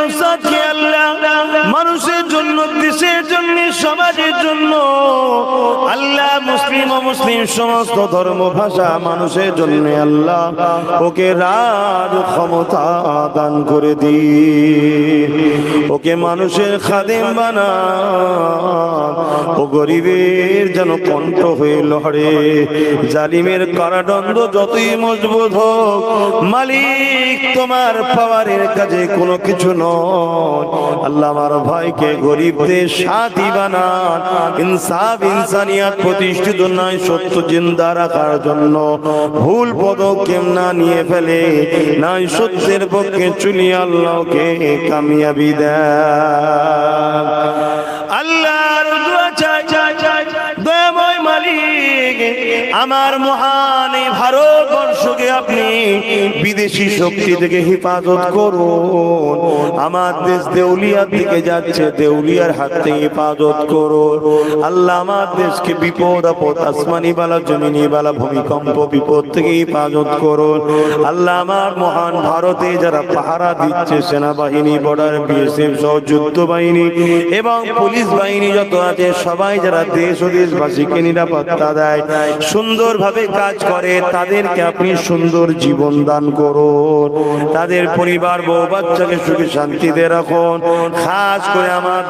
নৌসাদকে আল্লাহ মানুষের জন্য, দেশের জন্য, সমাজের জন্য। আল্লাহ মুসলিম ও মুসলিম সমস্ত ধর্ম, ভাষা মানুষের জন্য আল্লাহ ওকে রাজ ক্ষমতা দান করে দি ওকে মানুষের খাদেম বানা ও গরিবের যেন কণ্ঠ হয়ে লড়ে জালিমের কারাদণ্ড যতই মজবুত হোক, মালিক তোমার পাওয়ারের কাজে কোনো কিছু নয়। আল্লাহ আমার ভাইকে গরিবদের সাথী বানান, ইনসাফ ইনসানিয়াত প্রতিষ্ঠিত নয়, সত্য জিন্দা রাখার জন্য। ভুল পদক্ষেপ না নিয়ে ফেলে নাই সত্যের পক্ষে চুলি আল্লাহকে কামিয়াবি দেয় আল্লাহর আমার মহান ভারতবর্ষকে আপনি বিদেশি শক্তি থেকে হেফাজত করুন। আমার দেশ দেউলিয়ার দিকে যাচ্ছে, দেউলিয়ার হাত থেকে হেফাজত করুন। আল্লাহ আমার দেশকে বিপদ, আপদ, আসমানি বালা, জমিনি বালা, ভূমিকম্প, বিপদ থেকে হেফাজত করুন। আল্লাহ আমার মহান ভারতে যারা পাহারা দিচ্ছে, সেনাবাহিনী, বর্ডার, বিএসএফ সহ যুদ্ধ বাহিনী এবং পুলিশ বাহিনী যত আছে, সবাই যারা দেশ ও দেশবাসীকে নিরাপত্তা দেয়, সুন্দরভাবে কাজ করে, তাদেরকে আপনি সুন্দর জীবন দান করুন। তাদের পরিবার বউ বাচ্চাকে সুখে শান্তিতে রাখুন। খাস করে আমার